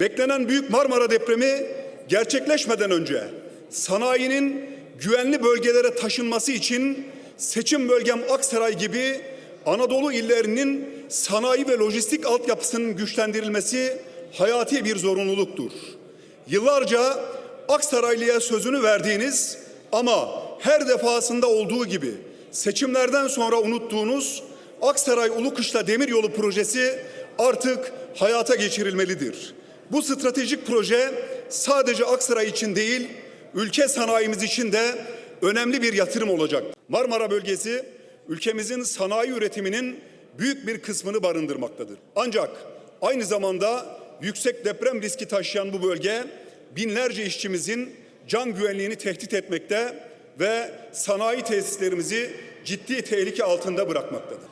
Beklenen Büyük Marmara depremi gerçekleşmeden önce sanayinin güvenli bölgelere taşınması için seçim bölgem Aksaray gibi Anadolu illerinin sanayi ve lojistik altyapısının güçlendirilmesi hayati bir zorunluluktur. Yıllarca Aksaraylı'ya sözünü verdiğiniz ama her defasında olduğu gibi seçimlerden sonra unuttuğunuz Aksaray Ulukışla Demiryolu projesi artık hayata geçirilmelidir. Bu stratejik proje sadece Aksaray için değil, ülke sanayimiz için de önemli bir yatırım olacak. Marmara bölgesi ülkemizin sanayi üretiminin büyük bir kısmını barındırmaktadır. Ancak aynı zamanda yüksek deprem riski taşıyan bu bölge binlerce işçimizin can güvenliğini tehdit etmekte ve sanayi tesislerimizi ciddi tehlike altında bırakmaktadır.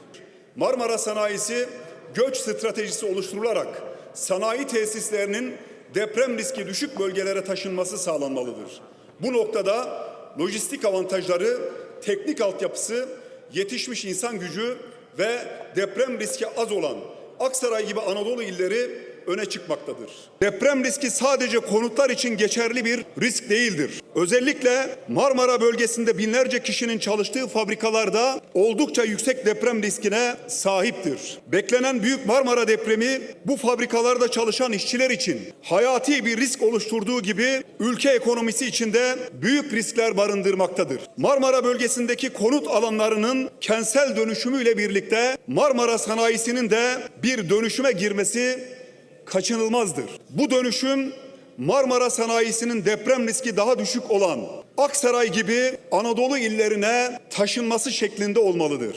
Marmara sanayisi göç stratejisi oluşturularak sanayi tesislerinin deprem riski düşük bölgelere taşınması sağlanmalıdır. Bu noktada lojistik avantajları, teknik altyapısı, yetişmiş insan gücü ve deprem riski az olan Aksaray gibi Anadolu illeri öne çıkmaktadır. Deprem riski sadece konutlar için geçerli bir risk değildir. Özellikle Marmara bölgesinde binlerce kişinin çalıştığı fabrikalarda oldukça yüksek deprem riskine sahiptir. Beklenen Büyük Marmara depremi bu fabrikalarda çalışan işçiler için hayati bir risk oluşturduğu gibi ülke ekonomisi için de büyük riskler barındırmaktadır. Marmara bölgesindeki konut alanlarının kentsel dönüşümüyle birlikte Marmara sanayisinin de bir dönüşüme girmesi kaçınılmazdır. Bu dönüşüm Marmara sanayisinin deprem riski daha düşük olan Aksaray gibi Anadolu illerine taşınması şeklinde olmalıdır.